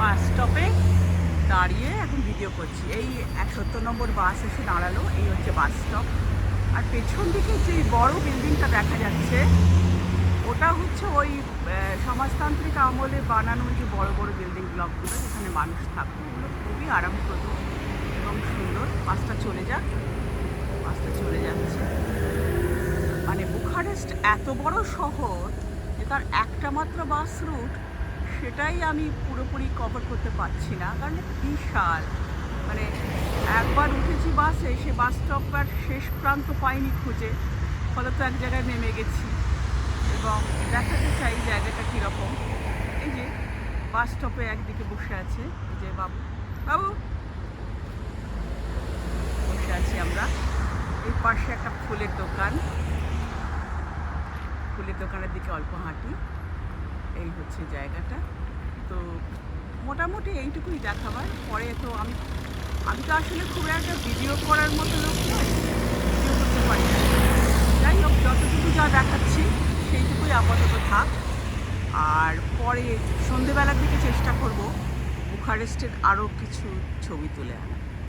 বাস স্টপে দাঁড়িয়ে এখন ভিডিও করছি। এই এক সত্তর নম্বর বাস এসে দাঁড়াল, এই হচ্ছে বাস স্টপ। আর পেছন দিকে যে বড় বিল্ডিংটা দেখা যাচ্ছে, ওটা হচ্ছে ওই সমাজতান্ত্রিক আমলে বানানো যে বড় বড় বিল্ডিং ব্লকগুলো, যেখানে মানুষ থাকতো, ওগুলো খুবই আরামপ্রদ এবং সুন্দর। বাসটা চলে যাক, বাসটা চলে যাচ্ছে। মানে বুখারেস্ট এত বড় শহর যে তার একটা মাত্র বাস রুট সেটাই আমি পুরোপুরি কভার করতে পারছি না, কারণ বিশাল। মানে একবার উঠেছি বাসে সে বাস স্টপের শেষ প্রান্ত পাইনি খুঁজে। ফলত এক জায়গায় নেমে গেছি এবং দেখাতে চাই জায়গাটা কীরকম। এই যে বাস স্টপে একদিকে বসে আছে যে বাবু বাবু। বসে আছি আমরা। এই পাশে একটা ফুলের দোকান। ফুলের দোকানের দিকে অল্প হাঁটি। এই হচ্ছে জায়গাটা। মোটামুটি এইটুকুই দেখাবার। পরে তো আমি আমি তো আসলে খুব একটা ভিডিও করার মতো লোক ভিডিও করতে পারি যাই হোক, যতটুকু যা দেখাচ্ছি, সেইটুকুই আপাতত থাক। আর পরে সন্ধেবেলার দিকে চেষ্টা করব বুখারেস্টের আরও কিছু ছবি তুলে আনা